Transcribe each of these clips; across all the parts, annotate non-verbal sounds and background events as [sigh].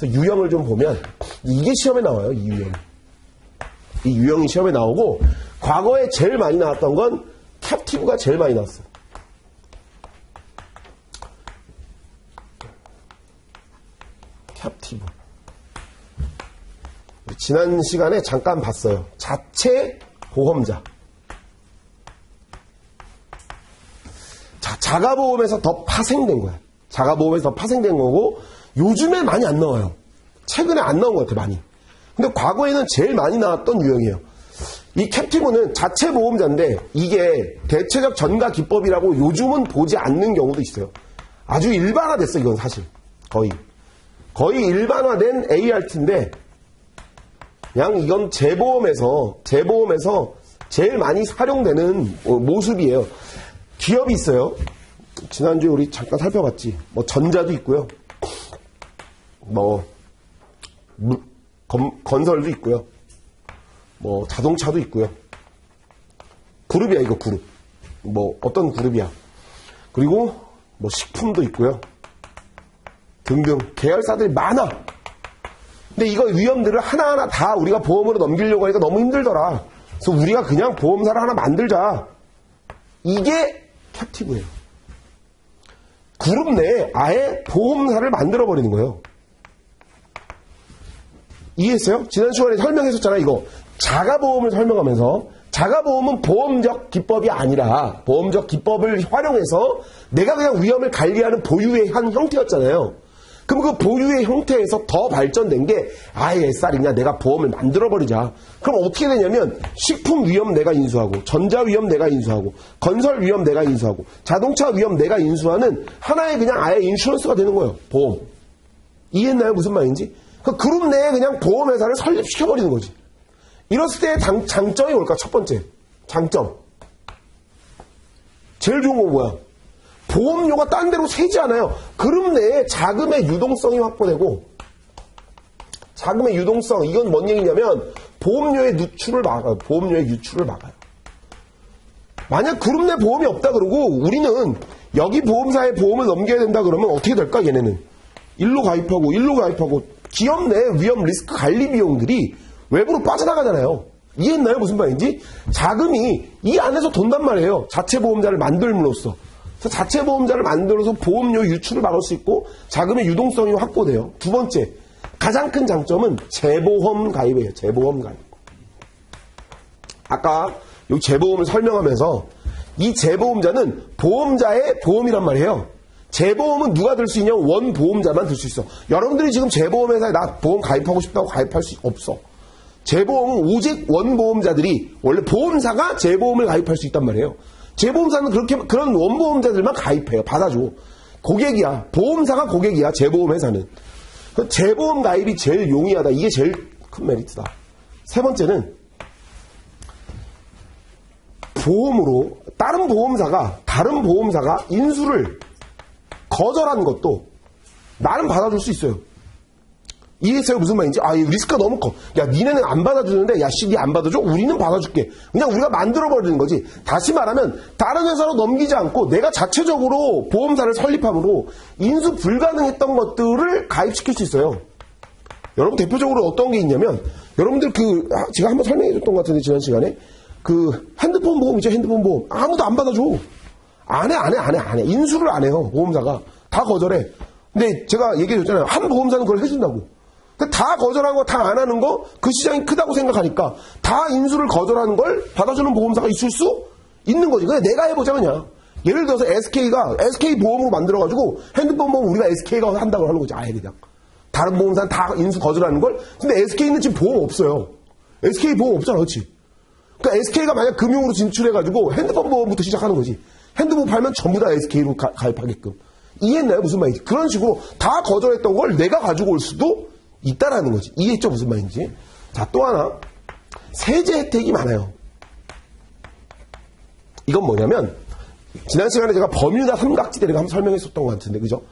그래서 유형을 좀 보면 이게 시험에 나와요. 이 유형. 이 유형이 시험에 나오고 과거에 제일 많이 나왔던 건 캡티브가 제일 많이 나왔어요. 캡티브. 지난 시간에 잠깐 봤어요. 자체 보험자. 자, 자가보험에서 더 파생된 거야. 자가보험에서 더 파생된 거고, 요즘에 많이 안 나와요. 최근에 안 나온 것 같아, 많이. 근데 과거에는 제일 많이 나왔던 유형이에요. 이 캡티브는 자체 보험자인데, 이게 대체적 전가 기법이라고 요즘은 보지 않는 경우도 있어요. 아주 일반화됐어, 이건 사실. 거의. 거의 일반화된 ART인데, 그냥 이건 재보험에서, 재보험에서 제일 많이 활용되는 어, 모습이에요. 기업이 있어요. 지난주에 우리 잠깐 살펴봤지. 뭐 전자도 있고요. 뭐 무- 건, 건설도 있고요. 뭐 자동차도 있고요. 그룹이야 이거 그룹. 뭐 어떤 그룹이야. 그리고 뭐 식품도 있고요. 등등 계열사들이 많아. 근데 이거 위험들을 하나하나 다 우리가 보험으로 넘기려고 하니까 너무 힘들더라. 그래서 우리가 그냥 보험사를 하나 만들자. 이게 캡티브예요. 그룹 내에 아예 보험사를 만들어 버리는 거예요. 이해했어요? 지난 시간에 설명했었잖아요, 이거. 자가보험을 설명하면서, 자가보험은 보험적 기법이 아니라, 보험적 기법을 활용해서 내가 그냥 위험을 관리하는 보유의 한 형태였잖아요. 그럼 그 보유의 형태에서 더 발전된 게, 아예 SR이냐, 내가 보험을 만들어버리자. 그럼 어떻게 되냐면, 식품 위험 내가 인수하고, 전자 위험 내가 인수하고, 건설 위험 내가 인수하고, 자동차 위험 내가 인수하는 하나의 그냥 아예 인슈런스가 되는 거예요, 보험. 이해했나요? 무슨 말인지? 그 그룹 내에 그냥 보험회사를 설립시켜버리는 거지. 이랬을 때 장, 장점이 뭘까? 첫 번째. 장점. 제일 좋은 건 뭐야? 보험료가 딴 데로 새지 않아요. 그룹 내에 자금의 유동성이 확보되고, 자금의 유동성, 이건 뭔 얘기냐면, 보험료의 누출을 막아요. 보험료의 유출을 막아요. 만약 그룹 내 보험이 없다 그러고, 우리는 여기 보험사에 보험을 넘겨야 된다 그러면 어떻게 될까, 얘네는? 일로 가입하고, 일로 가입하고, 기업 내 위험 리스크 관리 비용들이 외부로 빠져나가잖아요. 이해했나요? 무슨 말인지? 자금이 이 안에서 돈단 말이에요. 자체 보험자를 만들므로써. 자체 보험자를 만들어서 보험료 유출을 막을 수 있고 자금의 유동성이 확보돼요. 두 번째, 가장 큰 장점은 재보험 가입이에요. 재보험 가입. 아까 이 재보험을 설명하면서 이 재보험자는 보험자의 보험이란 말이에요. 재보험은 누가 들 수 있냐? 원 보험자만 들 수 있어. 여러분들이 지금 재보험회사에 나 보험 가입하고 싶다고 가입할 수 없어. 재보험은 오직 원 보험자들이 원래 보험사가 재보험을 가입할 수 있단 말이에요. 재보험사는 그렇게 그런 원 보험자들만 가입해요. 받아줘. 고객이야. 보험사가 고객이야. 재보험 회사는. 그 재보험 가입이 제일 용이하다. 이게 제일 큰 메리트다. 세 번째는 보험으로 다른 보험사가 다른 보험사가 인수를 거절하는 것도 나는 받아줄 수 있어요. 이해했어요? 무슨 말인지? 아, 이 리스크가 너무 커. 야, 니네는 안 받아주는데, 야, 씨, 니 안 받아줘? 우리는 받아줄게. 그냥 우리가 만들어버리는 거지. 다시 말하면, 다른 회사로 넘기지 않고, 내가 자체적으로 보험사를 설립함으로, 인수 불가능했던 것들을 가입시킬 수 있어요. 여러분, 대표적으로 어떤 게 있냐면, 여러분들 그, 아, 제가 한번 설명해 줬던 것 같은데, 지난 시간에. 그, 핸드폰 보험 있죠, 핸드폰 보험. 아무도 안 받아줘. 안 해, 안 해, 안 해, 안 해. 인수를 안 해요, 보험사가. 다 거절해. 근데 제가 얘기해 줬잖아요. 한 보험사는 그걸 해준다고. 다 거절한 거, 다 안 하는 거, 그 시장이 크다고 생각하니까 다 인수를 거절하는 걸 받아주는 보험사가 있을 수 있는 거지. 그냥 내가 해보자, 그냥. 예를 들어서 SK가 SK 보험으로 만들어가지고 핸드폰 보험 우리가 SK가 한다고 하는 거지. 아예 그냥. 다른 보험사는 다 인수 거절하는 걸. 근데 SK는 지금 보험 없어요. SK 보험 없잖아, 그렇지? 그러니까 SK가 만약 금융으로 진출해가지고 핸드폰 보험부터 시작하는 거지. 핸드폰 팔면 전부 다 SK로 가, 가입하게끔. 이해했나요? 무슨 말인지. 그런 식으로 다 거절했던 걸 내가 가지고 올 수도 있다라는 거지. 이해했죠? 무슨 말인지. 자, 또 하나. 세제 혜택이 많아요. 이건 뭐냐면, 지난 시간에 제가 버뮤다 삼각지대를 한번 설명했었던 것 같은데, 그죠?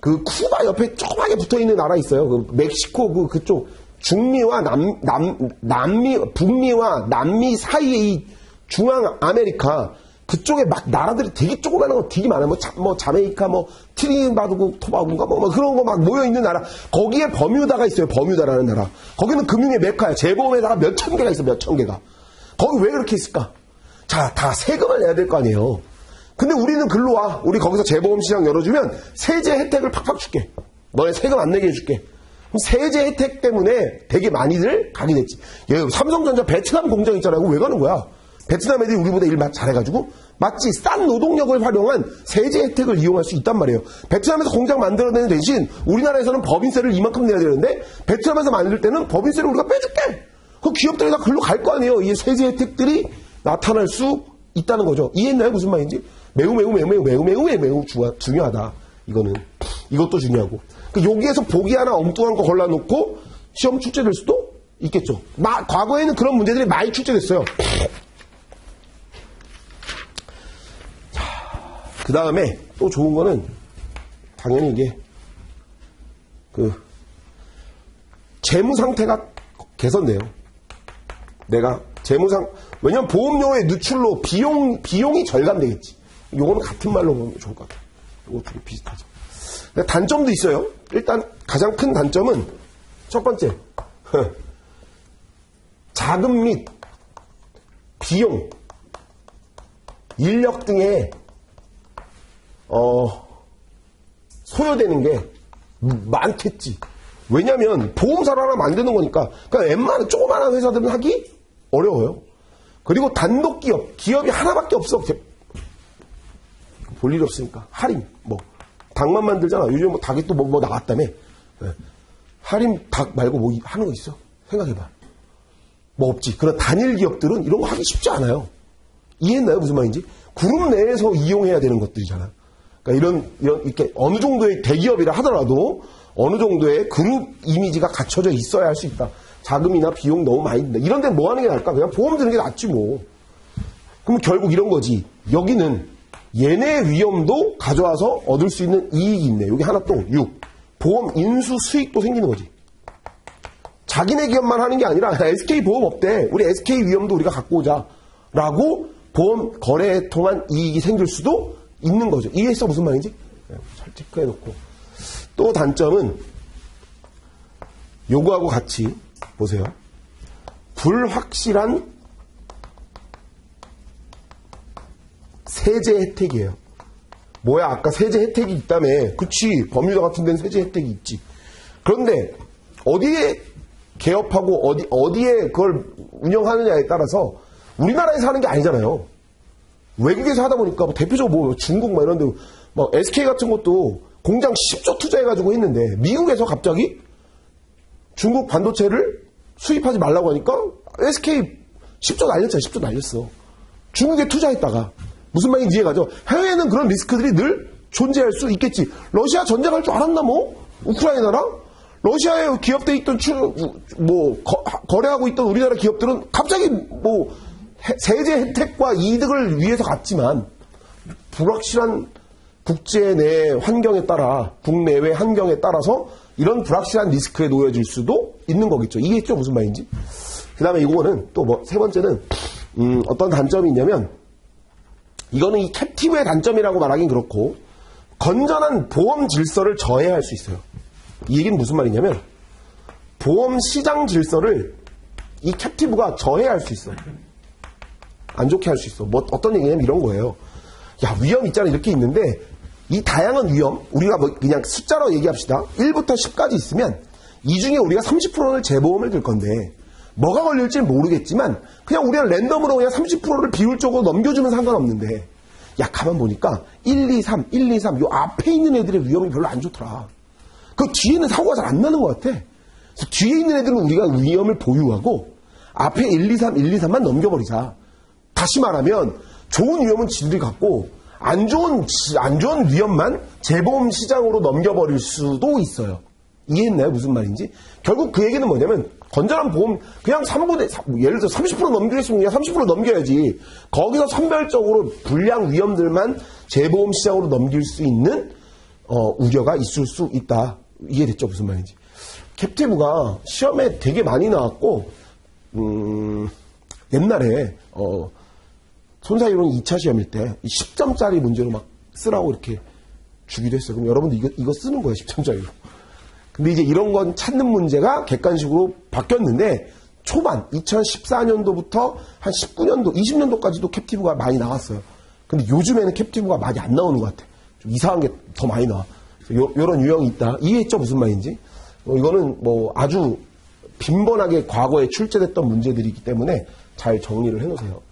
그 쿠바 옆에 조그맣게 붙어 있는 나라 있어요. 그 멕시코 그 그쪽 중미와 남, 남, 남미, 북미와 남미 사이의 이 중앙 아메리카 그쪽에 막 나라들이 되게 조그마한 거 되게 많아요. 뭐, 자, 뭐 자메이카, 뭐 트리바드고 토바고인가 뭐, 뭐 그런 거 막 모여 있는 나라. 거기에 버뮤다가 있어요. 버뮤다라는 나라. 거기는 금융의 메카야. 재보험에다가 몇 천 개가 있어. 몇 천 개가. 거기 왜 그렇게 있을까? 자, 다 세금을 내야 될 거 아니에요. 근데 우리는 글로 와. 우리 거기서 재보험 시장 열어주면 세제 혜택을 팍팍 줄게. 너네 세금 안 내게 해줄게. 세제 혜택 때문에 되게 많이들 가게 됐지. 얘 삼성전자 베트남 공장 있잖아요. 왜 가는 거야? 베트남 애들이 우리보다 일 잘해가지고 마치 싼 노동력을 활용한 세제 혜택을 이용할 수 있단 말이에요. 베트남에서 공장 만들어내는 대신 우리나라에서는 법인세를 이만큼 내야 되는데 베트남에서 만들 때는 법인세를 우리가 빼줄게. 그 기업들이 다 글로 갈 거 아니에요. 이 세제 혜택들이 나타날 수 있다는 거죠. 이해했나요? 무슨 말인지? 매우 매우 매우 매우 매우 매우 매우, 매우 중요, 중요하다. 이거는 이것도 중요하고. 그 여기에서 보기 하나 엉뚱한 거 골라놓고 시험 출제될 수도 있겠죠. 마- 과거에는 그런 문제들이 많이 출제됐어요. 그 다음에 또 좋은 거는 당연히 이게 그 재무 상태가 개선돼요. 내가 재무상 왜냐면 보험료의 누출로 비용 비용이 절감되겠지. 요거는 같은 말로 보면 좋을 것 같아요. 되게 비슷하죠. 단점도 있어요. 일단 가장 큰 단점은 첫 번째 [laughs] 자금 및 비용, 인력 등의 어, 소요되는 게 많겠지. 왜냐면 보험사를 하나 만드는 거니까. 그러니까 웬만한 조그마한 회사들은 하기 어려워요. 그리고 단독 기업, 기업이 하나밖에 없어. 볼 일이 없으니까. 할인, 뭐. 닭만 만들잖아. 요즘 뭐 닭이 또 뭐, 뭐 나왔다며. 예. 할인 닭 말고 뭐 하는 거 있어? 생각해봐. 뭐 없지. 그런 단일 기업들은 이런 거 하기 쉽지 않아요. 이해했나요? 무슨 말인지? 그룹 내에서 이용해야 되는 것들이잖아. 그러니까 이런, 이렇게 어느 정도의 대기업이라 하더라도 어느 정도의 그룹 이미지가 갖춰져 있어야 할 수 있다. 자금이나 비용 너무 많이 든다. 이런 데는 뭐 하는 게 나을까? 그냥 보험 드는 게 낫지 뭐. 그럼 결국 이런 거지. 여기는 얘네 위험도 가져와서 얻을 수 있는 이익이 있네. 여기 하나 또 6. 보험 인수 수익도 생기는 거지. 자기네 기업만 하는 게 아니라 [laughs] SK 보험 없대. 우리 SK 위험도 우리가 갖고 오자. 라고 보험 거래에 통한 이익이 생길 수도 있는 거죠. 이해했어? 무슨 말인지? 네, 잘 체크해 놓고. 또 단점은 요거하고 같이 보세요. 불확실한 세제 혜택이에요. 뭐야, 아까 세제 혜택이 있다며. 그치, 법률가 같은 데는 세제 혜택이 있지. 그런데, 어디에 개업하고, 어디, 어디에 그걸 운영하느냐에 따라서, 우리나라에서 하는 게 아니잖아요. 외국에서 하다 보니까, 뭐 대표적으로 뭐 중국 막 이런 데, 막 SK 같은 것도 공장 10조 투자해가지고 했는데, 미국에서 갑자기 중국 반도체를 수입하지 말라고 하니까, SK 10조 날렸잖아, 10조 날렸어. 중국에 투자했다가 무슨 말인지 이해가죠? 해외에는 그런 리스크들이 늘 존재할 수 있겠지. 러시아 전쟁할 줄 알았나 뭐? 우크라이나랑 러시아에 기업돼 있던 추, 뭐 거, 래하고 있던 우리나라 기업들은 갑자기 뭐 해- 세제 혜택과 이득을 위해서 갔지만 불확실한 국제 내 환경에 따라 국내외 환경에 따라서 이런 불확실한 리스크에 놓여질 수도 있는 거겠죠. 이해했죠? 무슨 말인지? 그 다음에 이거는 또 뭐 세 번째는 음, 어떤 단점이 있냐면 이거는 이 캡티브의 단점이라고 말하긴 그렇고 건전한 보험 질서를 저해할 수 있어요. 이 얘기는 무슨 말이냐면 보험 시장 질서를 이 캡티브가 저해할 수 있어. 안 좋게 할 수 있어. 뭐 어떤 얘기냐면 이런 거예요. 야 위험 있잖아 이렇게 있는데 이 다양한 위험 우리가 뭐 그냥 숫자로 얘기합시다. 1부터 10까지 있으면 이 중에 우리가 30%를 재보험을 들 건데 뭐가 걸릴지 모르겠지만 그냥 우리가 랜덤으로 그냥 30%를 비율적으로 넘겨주면 상관없는데 야 가만 보니까 1, 2, 3, 1, 2, 3 요 앞에 있는 애들의 위험이 별로 안 좋더라. 그 뒤에는 사고가 잘 안 나는 것 같아. 뒤에 있는 애들은 우리가 위험을 보유하고 앞에 1, 2, 3, 1, 2, 3만 넘겨버리자. 다시 말하면 좋은 위험은 지들이 갖고 안 좋은 지- 안 좋은 위험만 재보험 시장으로 넘겨버릴 수도 있어요. 이해했나요? 무슨 말인지? 결국 그 얘기는 뭐냐면 건전한 보험 그냥 3분의 예를 들어 30% 넘기겠으면 그냥 30% 넘겨야지. 거기서 선별적으로 불량 위험들만 재보험 시장으로 넘길 수 있는 어, 우려가 있을 수 있다. 이해됐죠? 무슨 말인지? 캡티브가 시험에 되게 많이 나왔고 음, 옛날에 어, 손사 이론 2차 시험일 때 10점짜리 문제로 막 쓰라고 이렇게 주기도 했어요. 그럼 여러분도 이거, 이거 쓰는 거예요, 10점짜리로. 근데 이제 이런 건 찾는 문제가 객관식으로 바뀌었는데 초반 2014년도부터 한 19년도, 20년도까지도 캡티브가 많이 나왔어요. 근데 요즘에는 캡티브가 많이 안 나오는 것 같아. 좀 이상한 게 더 많이 나와. 요, 런 유형이 있다. 이해했죠? 무슨 말인지? 어, 이거는 뭐 아주 빈번하게 과거에 출제됐던 문제들이기 때문에 잘 정리를 해놓으세요.